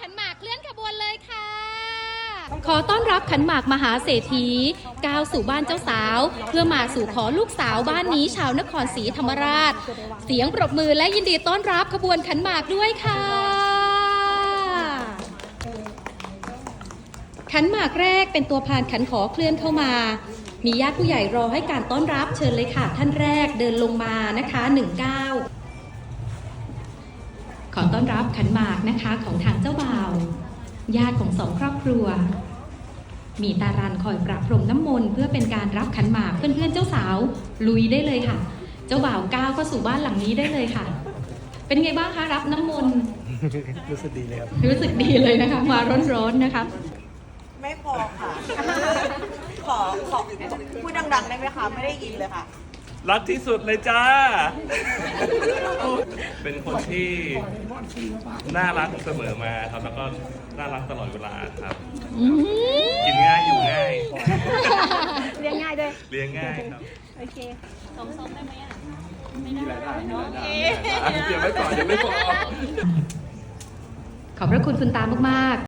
ขันหมากเคลื่อนขบวนเลยค่ะ ขอต้อนรับขันหมากมหาเศรษฐีก้าวสู่บ้านเจ้าสาว เพื่อมาสู่ขอลูกสาวบ้านนี้ชาวนครศรีธรรมราช เสียงปรบมือและยินดีต้อนรับขบวนขันหมากด้วยค่ะ ขันหมากแรกเป็นตัวผ่านขันขอเคลื่อนเข้ามามีญาติผู้ใหญ่รอให้การต้อนรับเชิญเลยค่ะ ท่านแรกเดินลงมานะคะ 19 ขอต้อนรับขันหมากนะคะของทางเจ้าบ่าว ญาติของสองครอบครัว มีตารันคอยประพรมน้ำมนต์เพื่อเป็นการรับขันหมากเพื่อนๆเจ้าสาว ลุยได้เลยค่ะ เจ้าบ่าวก้าวก็สู่บ้านหลังนี้ได้เลยค่ะ เป็นไงบ้างคะรับน้ำมนต์รู้สึกดีเลยครับรู้สึกดีเลยนะคะ มาร้อนๆนะคะ ไม่พอค่ะ ขอขอพูดดังๆได้ไหมคะ ไม่ได้ยินเลยค่ะ รักที่สุดเลยจ้า เป็นคนที่น่ารักเสมอมาครับ แล้วก็น่ารักตลอดเวลาครับอืมกินง่ายอยู่ง่ายเรียงง่ายด้วย เลี้ยงง่ายครับ โอเคมีหลายด้านมีหลายด้านเดี๋ยวไว้ก่อนเดี๋ยวไม่พอขอบพระคุณคุณตามากๆ